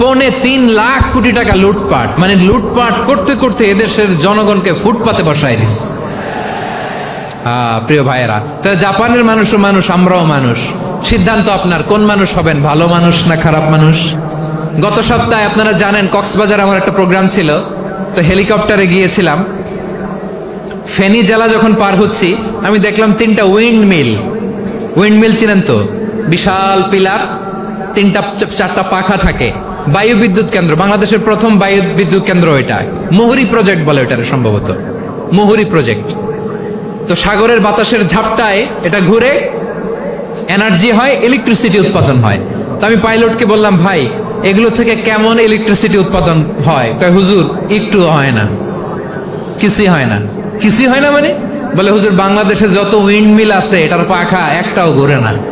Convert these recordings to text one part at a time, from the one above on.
পৌনে তিন লাখ কোটি টাকা লুটপাট। মানে লুটপাট করতে করতে এদেশের জনগণকে ফুটপাতে বসায় দিস। প্রিয় ভাইয়েরা তাহলে জাপানের মানুষও মানুষ, আমরাও মানুষ। সিদ্ধান্ত আপনার, কোন মানুষ হবেন, ভালো মানুষ না খারাপ মানুষ? গত সপ্তাহে আপনারা জানেন, কক্সবাজার আমার একটা প্রোগ্রাম ছিল। তো হেলিকপ্টারে গিয়েছিলাম। ফেনী জেলা যখন পার হচ্ছি, আমি দেখলাম তিনটা উইন্ড মিল উইন্ড মিল ছিলেন তো? বিশাল পিলার। তিনটা, চারটা পাখা থাকে। বায়ু বিদ্যুৎ কেন্দ্র, বাংলাদেশের প্রথম বায়ু বিদ্যুৎ কেন্দ্র এটা মুহুরি প্রজেক্ট বলে ওটারে সম্ভবত। মুহুরি প্রজেক্ট। তো সাগরের বাতাসের ঝাপটায় এটা ঘুরে এনার্জি হয়, ইলেকট্রিসিটি উৎপাদন হয়। তো আমি পাইলটকে বললাম, ভাই, এগুলো থেকে কেমন ইলেকট্রিসিটি উৎপাদন হয়? কয়, হুজুর, একটু হয় না। কিছুই হয় না। কিছুই হয় না মানে? বলে, হুজুর, বাংলাদেশে যত উইন্ড মিল আছে, এটার পাখা একটাও ঘুরে না।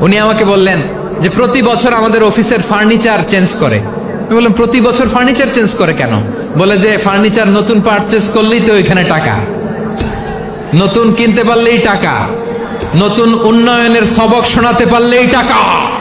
উনি আমাকে বললেন যে প্রতি বছর আমাদের অফিসের ফার্নিচার চেঞ্জ করে। বললাম, প্রতি বছর ফার্নিচার চেঞ্জ করে কেন? বলে যে, ফার্নিচার নতুন পারচেস করলেই তো ওইখানে টাকা। নতুন কিনতে পারলেই টাকা। নতুন উন্নয়নের সবক শোনাতে পারলেই টাকা।